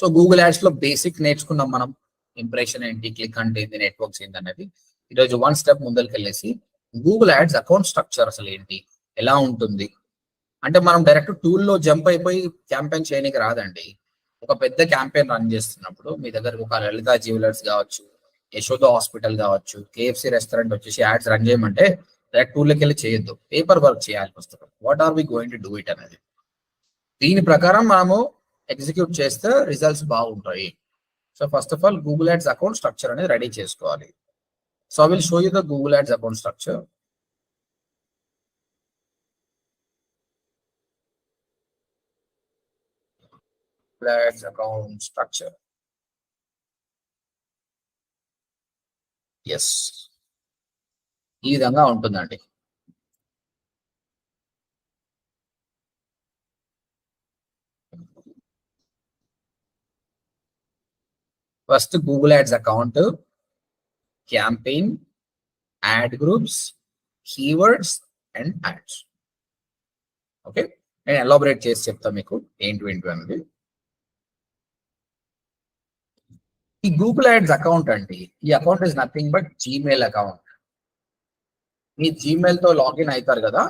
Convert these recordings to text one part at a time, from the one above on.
So Google యాడ్స్లో basic నేర్చుకున్నాం మనం. Impression ఏంటి క్లిక్ అంటే ఏంటి నెట్వర్క్స్ ఏంటి అనేది ఈరోజు వన్ స్టెప్ ముందరికెళ్ళేసి గూగుల్ యాడ్స్ అకౌంట్ స్ట్రక్చర్ అసలు ఏంటి ఎలా ఉంటుంది? అంటే మనం డైరెక్ట్ టూల్లో జంప్ అయిపోయి క్యాంపెయిన్ చేయడానికి రాదండి. ఒక పెద్ద క్యాంపెయిన్ రన్ చేస్తున్నప్పుడు మీ దగ్గర ఒక లలిత జ్యువెలర్స్ కావచ్చు యశోద హాస్పిటల్ కావచ్చు కేఎఫ్సి రెస్టారెంట్ వచ్చేసి యాడ్స్ రన్ చేయమంటే డైరెక్ట్ టూల్లోకి వెళ్ళి చేయొద్దు. పేపర్ వర్క్ చేయాలి పుస్తకం what are we going to do it అనేది. దీని ప్రకారం మనము ఎగ్జిక్యూట్ చేస్తే రిజల్ట్స్ బాగుంటాయి. So first of all Google ads account structure అనేది రెడీ చేసుకోవాలి. So I will show you the Google ads account structure ads account structure is ఈ విధంగా ఉంటుందండి. First Google ads account campaign ad groups keywords and ads okay నేను elaborate చేసి చెప్తా మీకు ఏంటి ఏంటి అనేది. ఈ గూగుల్ యాడ్స్ అకౌంట్ అండి ఈ account is nothing but Gmail account మీ జీమెయిల్తో లాగిన్ అవుతారు కదా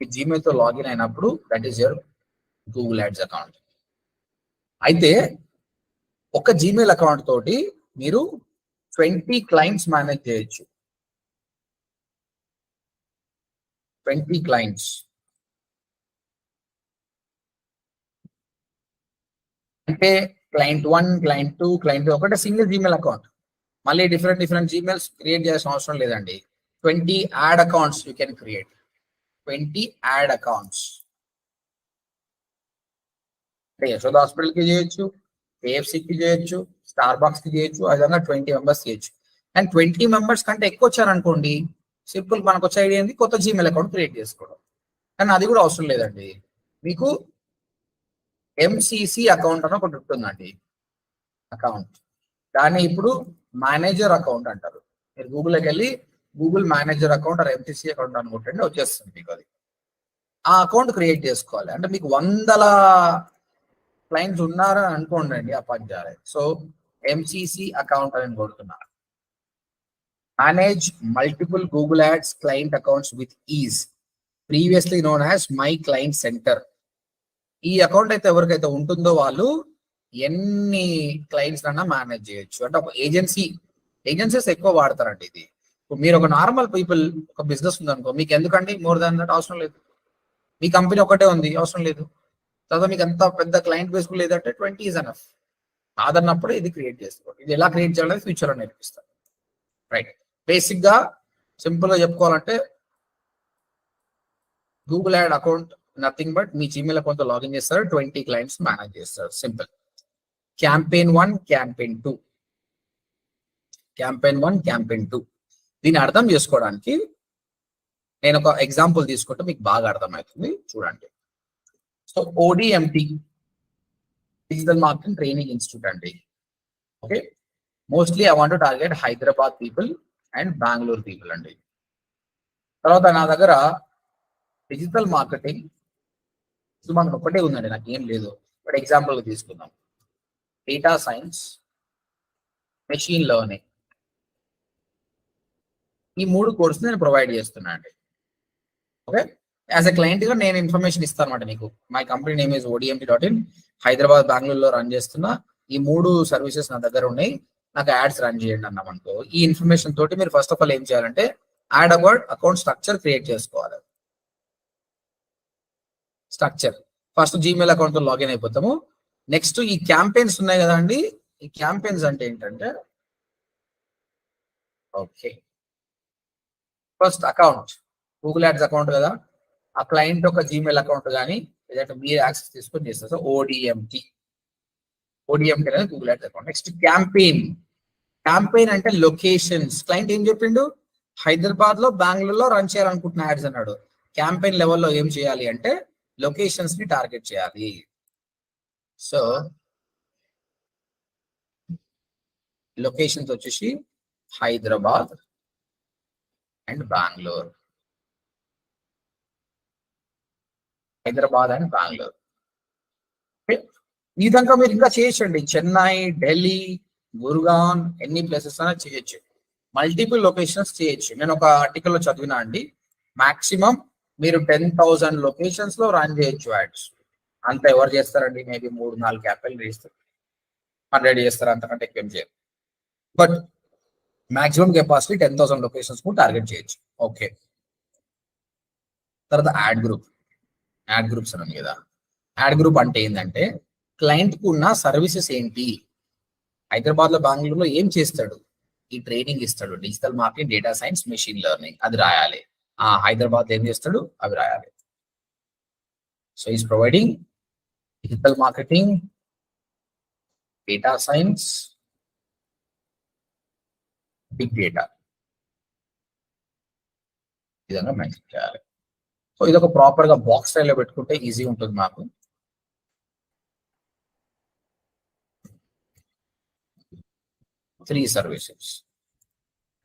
మీ జీమెయిల్తో లాగిన్ అయినప్పుడు that is your Google ads account అయితే ఒక జీమెయిల్ అకౌంట్ తోటి మీరు ట్వంటీ క్లయింట్స్ మేనేజ్ చేయొచ్చు. ట్వంటీ క్లయింట్స్ అంటే client one client two client ఒకటే సింగిల్ జీమెయిల్ అకౌంట్ మళ్ళీ డిఫరెంట్ డిఫరెంట్ జీమెయిల్స్ క్రియేట్ చేయాల్సిన అవసరం లేదండి. Twenty ad accounts you can create twenty ad accounts అంటే యశోద హాస్పిటల్కి చేయొచ్చు. కేఎఫ్సికి చేయొచ్చు స్టార్ బాక్స్కి చేయొచ్చు ఆ విధంగా ట్వంటీ మెంబర్స్ చేయొచ్చు. అండ్ ట్వంటీ మెంబర్స్ కంటే ఎక్కువ వచ్చారనుకోండి సింపుల్ మనకు వచ్చే ఐడియా ఏంది? కొత్త జీమెయిల్ అకౌంట్ క్రియేట్ చేసుకోవడం. కానీ అది కూడా అవసరం లేదండి. మీకు ఎంసిసి అకౌంట్ అని ఒకటి ఉంటుందండి. అకౌంట్ దాన్ని ఇప్పుడు మేనేజర్ అకౌంట్ అంటారు. మీరు గూగుల్కి వెళ్ళి Google manager account or MCC account అనుకుంటే వచ్చేస్తుంది మీకు అది. ఆ అకౌంట్ క్రియేట్ చేసుకోవాలి. అంటే మీకు వందల క్లయింట్స్ ఉన్నారని అనుకోండి అండి ఆ పద్యాలే సో ఎంసిసి అకౌంట్ అని కొడుతున్నారు manage multiple Google ads client accounts with is previously known as my client centre ఈ అకౌంట్ అయితే ఎవరికైతే ఉంటుందో వాళ్ళు ఎన్ని క్లయింట్స్ అన్నా మేనేజ్ చేయొచ్చు. అంటే ఒక ఏజెన్సీ ఏజెన్సీస్ ఎక్కువ వాడతారండి ఇది. మీరు ఒక నార్మల్ పీపుల్ ఒక బిజినెస్ ఉందనుకో మీకు ఎందుకండి? మోర్ దాన్ దట్ అవసరం లేదు. మీ కంపెనీ ఒకటే ఉంది అవసరం లేదు. తర్వాత మీకు అంత పెద్ద క్లయింట్ బేస్ లేదంటే ట్వంటీ ఈజ్ అనఫ్ కాదన్నప్పుడు ఇది క్రియేట్ చేసుకోండి. ఇది ఎలా క్రియేట్ చేయాలనేది ఫ్యూచర్లో నేర్పిస్తాను. రైట్ బేసిక్గా సింపుల్గా చెప్పుకోవాలంటే Google ad account nothing but me Gmail account login చేస్తారు. ట్వంటీ క్లయింట్స్ మేనేజ్ చేస్తారు. Simple campaign one campaign two campaign one campaign two దీన్ని అర్థం చేసుకోవడానికి నేను ఒక ఎగ్జాంపుల్ తీసుకుంటే మీకు బాగా అర్థమవుతుంది. చూడండి. So ODMT digital marketing training institute అండి okay mostly I want target Hyderabad people and Bengaluru people అండి తర్వాత నా దగ్గర డిజిటల్ మార్కెటింగ్ సో మనకు ఒకటే ఉందండి నాకు ఏం లేదు. బట్ ఎగ్జాంపుల్ తీసుకుందాం. డేటా సైన్స్ మెషిన్ లెర్నింగ్ ఈ మూడు కోర్సులు నేను ప్రొవైడ్ చేస్తున్నా అండి. ఓకే యాజ్ ఎ క్లయింట్గా నేను ఇన్ఫర్మేషన్ ఇస్తాను అనమాట మీకు. My company name is ODMT dot in Hyderabad బెంగళూరులో రన్ చేస్తున్న ఈ మూడు సర్వీసెస్ నా దగ్గర ఉన్నాయి. నాకు యాడ్స్ రన్ చేయండి అన్నాం అనుకో. ఈ ఇన్ఫర్మేషన్ తోటి మీరు ఫస్ట్ ఆఫ్ ఆల్ ఏం చేయాలంటే AdWords account structure create చేసుకోవాలి. స్ట్రక్చర్ ఫస్ట్ జీమెయిల్ అకౌంట్తో లాగిన్ అయిపోతాము. నెక్స్ట్ ఈ క్యాంపెయిన్స్ ఉన్నాయి కదా అండి. ఈ క్యాంపెయిన్స్ అంటే ఏంటంటే okay first account Google ads account కదా. ఆ క్లయింట్ ఒక జీమెయిల్ అకౌంట్ కానీ లేదంటే మీరు యాక్సెస్ తీసుకొని చేస్తారు. సో ఓడిఎంటి ఓడిఎంటి అనేది Google ads account next campaign campaign అంటే లొకేషన్స్ క్లయింట్ ఏం చెప్పిండు? హైదరాబాద్లో బెంగళూరులో రన్ చేయాలనుకుంటున్న యాడ్స్ అన్నాడు. క్యాంపెయిన్ లెవెల్లో ఏం చేయాలి అంటే లొకేషన్స్ని టార్గెట్ చేయాలి. సో లొకేషన్స్ వచ్చేసి హైదరాబాద్ అండ్ బెంగళూరు. హైదరాబాద్ అండ్ బెంగళూరు. ఈ విధంగా మీరు ఇంకా చేయొచ్చండి. చెన్నై ఢిల్లీ గురుగాన్ ఎన్ని ప్లేసెస్ అయినా చేయొచ్చు. మల్టిపుల్ లొకేషన్స్ చేయొచ్చు. నేను ఒక ఆర్టికల్లో చదివినా అండి. మాక్సిమం మీరు టెన్ థౌసండ్ లొకేషన్స్లో రన్ చేయొచ్చు యాడ్స్ అంత ఎవరు చేస్తారండి? మేబీ మూడు నాలుగు యాప్లు చేస్తారు. హండ్రెడ్ చేస్తారు అంతకంటే ఎక్కువ చేయరు. But maximum capacity ten thousand లొకేషన్స్కు target చేయొచ్చు. ఓకే తర్వాత యాడ్ గ్రూప్ యాడ్ గ్రూప్స్ అని కదా. యాడ్ గ్రూప్ అంటే ఏంటంటే క్లయింట్కు ఉన్న సర్వీసెస్ ఏంటి? హైదరాబాద్లో బెంగళూరులో ఏం చేస్తాడు? ఈ ట్రైనింగ్ ఇస్తాడు. Digital marketing data science machine learning అది రాయాలి. ఆ హైదరాబాద్ ఏం చేస్తాడు? అవి రాయాలి. So is providing digital marketing data science big data. విధంగా మెన్షన్ చేయాలి. సో ఇది ఒక ప్రాపర్గా బాక్స్ స్టైల్లో పెట్టుకుంటే ఈజీ ఉంటుంది మాకు. త్రీ సర్వీసెస్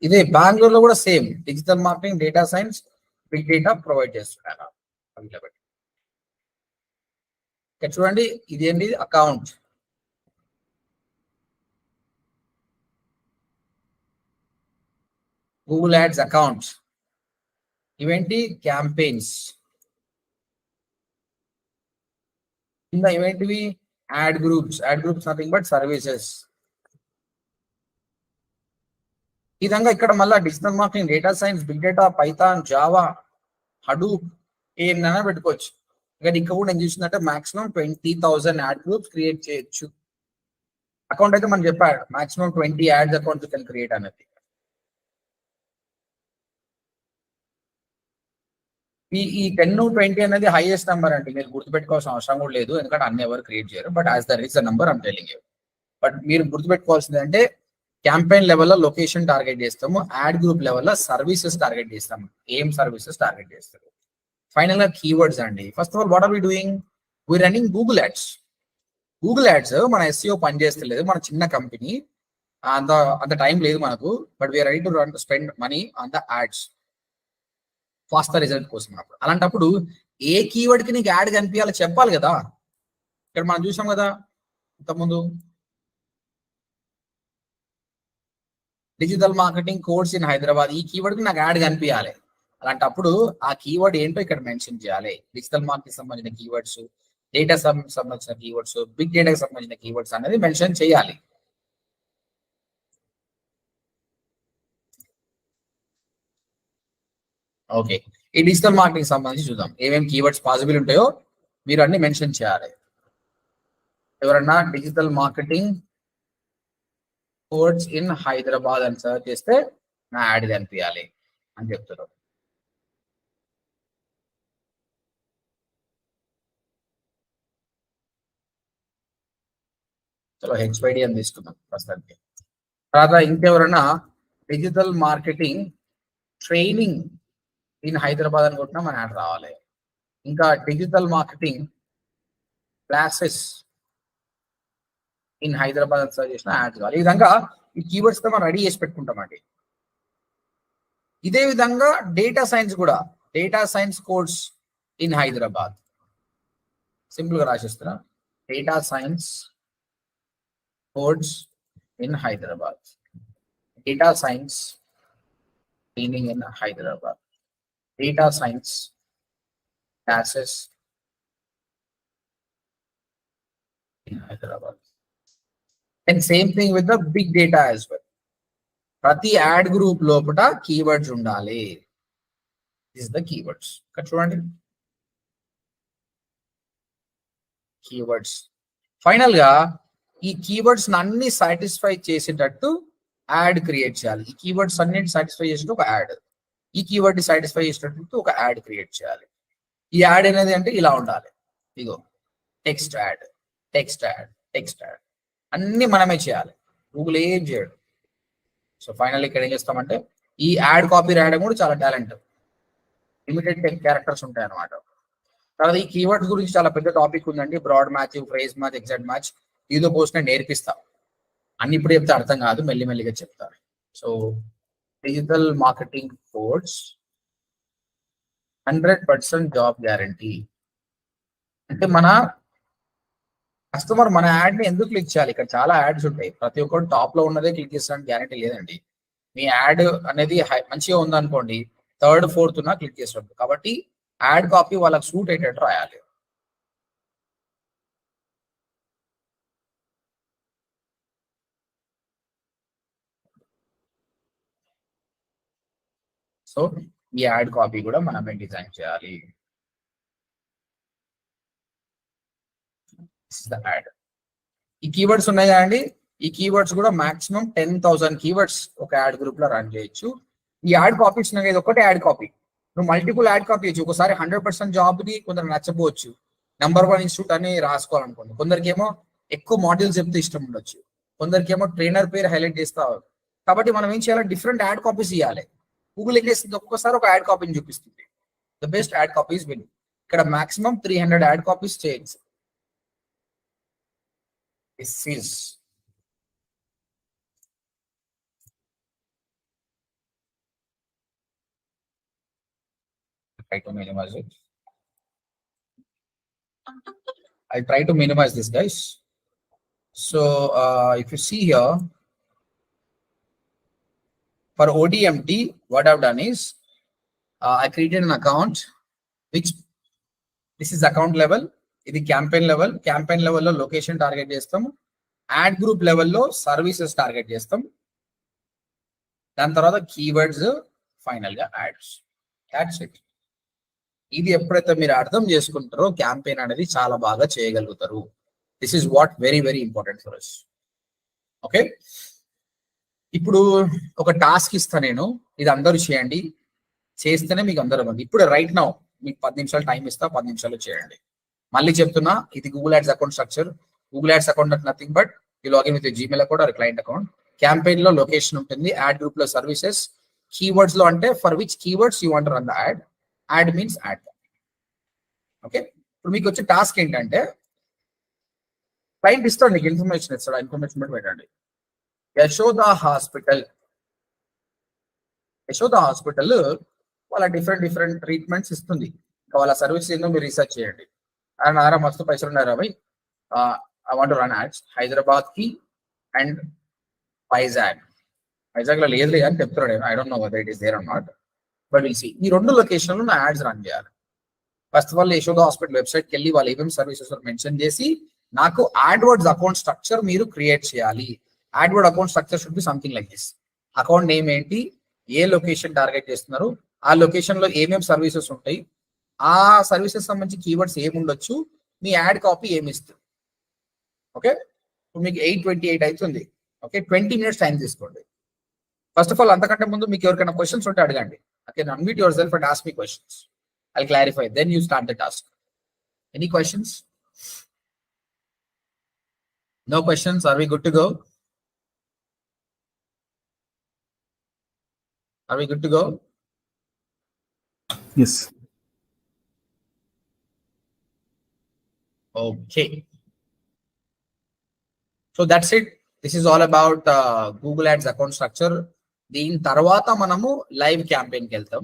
ఇదే బెంగళూరులో కూడా same digital marketing data science big data provide చేస్తున్నారు. చూడండి ఇది ఏంటి అకౌంట్ గూగుల్ యాడ్స్ అకౌంట్ ఇవేంటి? క్యాంపెయిన్స్. కింద ఇవేంటివి? Ad groups. Ad groups nothing but services. ఈ విధంగా ఇక్కడ మళ్ళీ digital marketing data science big data Python Java Hadoop ఏమైనా పెట్టుకోవచ్చు. ఇక్కడ ఇంకా కూడా ఏం చూసిందంటే maximum twenty thousand ad groups create చేయొచ్చు. అకౌంట్ అయితే మనం చెప్పాడు maximum twenty ads accounts can create అనేది ఈ ఈ టెన్ ట్వంటీ అనేది హైయెస్ట్ నెంబర్ అండి. మీరు గుర్తుపెట్టుకోవాల్సిన అవసరం కూడా లేదు. ఎందుకంటే అన్ని ఎవరు క్రియేట్ చేయరు. But as there is the number I'm telling you but మీరు గుర్తుపెట్టుకోవాల్సింది అంటే క్యాంపెయిన్ లెవెల్లో లొకేషన్ టార్గెట్ చేస్తాము. యాడ్ గ్రూప్ లెవెల్లో సర్వీసెస్ టార్గెట్ చేస్తాము. ఏం సర్వీసెస్ టార్గెట్ చేస్తారు ఫైనల్గా కీవర్డ్స్ అండి. First of all what are we doing we running Google ads Google ads మన ఎస్సీఓ పనిచేస్తలేదు. మన చిన్న కంపెనీ అంత అంత టైం లేదు మనకు. But we're ready to run spend money on the ads fast result కోసం అప్పుడు అలాంటప్పుడు ఏ కీవర్డ్కి నీకు యాడ్ కనిపించాలో చెప్పాలి కదా. ఇక్కడ మనం చూసాం కదా ఇంతకుముందు digital marketing course in Hyderabad ఈ కీవర్డ్కి నాకు యాడ్ కనిపించాలి అలాంటప్పుడు ఆ కీవర్డ్ ఏంటో ఇక్కడ మెన్షన్ చేయాలి. డిజిటల్ మార్కెట్ సంబంధించిన కీవర్డ్స్ డేటా సంబంధించిన కీవర్డ్స్ బిగ్ డేటాకి సంబంధించిన కీవర్డ్స్ అనేది మెన్షన్ చేయాలి. ఓకే. ఈ డిజిటల్ మార్కెటింగ్ సంబంధించి చూద్దాం. ఏమేమి కీవర్డ్స్ పాసిబుల్ ఉంటాయో మీరు అన్ని మెన్షన్ చేయాలి. ఎవరన్నా digital marketing course in Hyderabad అని సర్చ్ చేస్తే నా యాడ్ కనిపించాలి అని చెప్తారు చలో హెచ్వైడి అని తీసుకుందాం ప్రస్తుతానికి. తర్వాత ఇంకెవరన్నా digital marketing training in Hyderabad అనుకుంటున్నా మన యాడ్ రావాలి. ఇంకా digital marketing classes in Hyderabad అని సర్చ్ చేసిన యాడ్ కావాలి. ఈ విధంగా ఈ కీవర్డ్స్తో మనం రెడీ చేసి పెట్టుకుంటామండి ఇదే విధంగా డేటా సైన్స్ కూడా data science course in Hyderabad. సింపుల్గా రాసిస్తున్నా. Data science course in Hyderabad. Data science training in Hyderabad. Data science classes in Hyderabad. And same thing with the big data as well. ప్రతి ad group లోపల keywords ఉండాలి. Is the keywords ఇక్కడ చూడండి. Keywords ఫైనల్గా ఈ keywords అన్ని satisfy చేసేటట్టు add create చేయాలి. ఈ కీవర్డ్స్ అన్నిటి సాటిస్ఫై చేసేటట్టు ఒక యాడ్ ఈ కీవర్డ్ని సాటిస్ఫై చేసినట్టు ఒక యాడ్ క్రియేట్ చేయాలి. ఈ యాడ్ అనేది అంటే ఇలా ఉండాలి. ఇగో text ad text ad text ad అన్ని మనమే చేయాలి. గూగుల్ ఏం చేయడు. సో ఫైనల్ ఇక్కడ ఏం చేస్తామంటే ఈ యాడ్ కాపీ రాయడం కూడా చాలా టాలెంట్ లిమిటెడ్ టెక్ క్యారెక్టర్స్ ఉంటాయి అనమాట తర్వాత ఈ కీవర్డ్స్ గురించి చాలా పెద్ద టాపిక్ ఉందండి. Broad match phrase match exact match ఇదో పోస్ట్ నేను నేర్పిస్తా. అన్ని ఇప్పుడు చెప్తే అర్థం కాదు. మెల్లిమెల్లిగా చెప్తారు so digital marketing course hundred percent job guarantee అంటే మన కస్టమర్ మన యాడ్ని ఎందుకు క్లిక్ చేయాలి? ఇక్కడ చాలా యాడ్స్ ఉంటాయి. ప్రతి ఒక్కరు టాప్లో ఉన్నదే క్లిక్ చేస్తానికి గ్యారంటీ లేదండి. మీ యాడ్ అనేది మంచిగా ఉందనుకోండి థర్డ్ ఫోర్త్ ఉన్నా క్లిక్ చేసినప్పుడు కాబట్టి యాడ్ కాపీ వాళ్ళకి సూట్ అయ్యేటట్టు రాయాలి. సో ఈ యాడ్ కాపీ కూడా మనమే డిజైన్ చేయాలి. యాడ్ ఈ కీవర్డ్స్ ఉన్నాయి అండి? ఈ కీవర్డ్స్ కూడా మాక్సిమం టెన్ థౌసండ్ కీవర్డ్స్ ఒక యాడ్ గ్రూప్లో రన్ చేయొచ్చు. ఈ యాడ్ కాపీస్ ఇది ఒకటే యాడ్ కాపీ నువ్వు మల్టిపుల్ యాడ్ కాపీ చేయొచ్చు. ఒకసారి హండ్రెడ్ పర్సెంట్ జాబ్ని కొందరు నచ్చపోవచ్చు నెంబర్ వన్ ఇన్స్టిట్యూట్ అని రాసుకోవాలనుకోండి. కొందరికి ఏమో ఎక్కువ మాడ్యూల్స్ చెప్తే ఇష్టం ఉండొచ్చు. కొందరికి ఏమో ట్రైనర్ పేరు హైలైట్ చేస్తా. కాబట్టి మనం ఏం చేయాలి? డిఫరెంట్ యాడ్ కాపీస్ ఇవ్వాలి గూగుల్ ఏం చేస్తుంది ఒక్కొక్కసారి ఒక యాడ్ కాపీని చూపిస్తుంది the best ad copies win ఇక్కడ maximum three hundred ad copies చేయొచ్చు This is try to minimize it. I try to minimize this, guys. So uh, if you see here, for ODMT, what I've done is uh, I created an account which this is account level, ఇది campaign level campaign లెవెల్లో location target చేస్తాం ad group లెవెల్లో services target చేస్తాం దాని తర్వాత keywords ఫైనల్గా ads it ఇది ఎప్పుడైతే మీరు అర్థం చేసుకుంటారో క్యాంపెయిన్ అనేది చాలా బాగా చేయగలుగుతారు. This is what very very important for us okay ఇప్పుడు ఒక టాస్క్ ఇస్తా నేను. ఇది అందరూ చేయండి. చేస్తేనే మీకు అందరూ ఇవ్వండి ఇప్పుడు రైట్ నౌ మీకు పది నిమిషాలు టైం ఇస్తా పది నిమిషాలు చేయండి. మళ్ళీ చెప్తున్నా ఇది Google ads account structure Google ads account అంటే నథింగ్ బట్ ఈ login with Gmail account or client account క్యాంపెయిన్లో location ఉంటుంది యాడ్ గ్రూప్లో సర్వీసెస్ కీవర్డ్స్లో అంటే for which keywords you want run the ad ad means ad okay ఇప్పుడు మీకు వచ్చే task ఏంటంటే క్లయింట్ ఇస్తాడు నీకు ఇన్ఫర్మేషన్ ఇస్తాడు ఇన్ఫర్మేషన్ బట్టి పెట్టండి. యశోద హాస్పిటల్ యశోద హాస్పిటల్ వాళ్ళ డిఫరెంట్ డిఫరెంట్ ట్రీట్మెంట్స్ ఇస్తుంది. ఇంకా వాళ్ళ సర్వీస్ ఏందో మీరు రీసెర్చ్ చేయండి. అండ్ ఆరా మస్తు పైసలు ఉన్నారు అవి ఐ వాంట్ రన్ యాడ్స్ హైదరాబాద్కి అండ్ వైజాగ్ వైజాగ్లో లేదు అని చెప్తున్నాడు I don't know whether it is there or not but will see ఈ రెండు లొకేషన్లు నా యాడ్స్ రన్ చేయాలి. First of all Yashoda hospital వెబ్సైట్కి వెళ్ళి వాళ్ళు ఏమేమి సర్వీసెస్ మెన్షన్ చేసి నాకు యాడ్వర్డ్స్ అకౌంట్ స్ట్రక్చర్ మీరు క్రియేట్ చేయాలి. AdWord account structure should be something like this account name ఏంటి? ఏ లొకేషన్ టార్గెట్ చేస్తున్నారు? ఆ లొకేషన్లో ఏమేమి సర్వీసెస్ ఉంటాయి? ఆ సర్వీసెస్ సంబంధించి కీవర్డ్స్ ఏముండొచ్చు? మీ యాడ్ కాపీ ఏమి ఇస్తుంది ఓకే ఇప్పుడు మీకు ఎయిట్ ట్వంటీ ఎయిట్ అవుతుంది ఓకే ట్వంటీ మినిట్స్ టైం తీసుకోండి. ఫస్ట్ ఆఫ్ ఆల్ అంతకంటే ముందు మీకు ఎవరికైనా క్వశ్చన్స్ ఉంటే అడగండి. Okay unmute yourself and ask me questions I clarify then you start the task any questions no questions are we good to go are we good to go Yes. Okay. So that's it. This is all about uh, Google Ads account structure. దీని తర్వాత మనము live క్యాంపెయిన్కి వెళ్తాం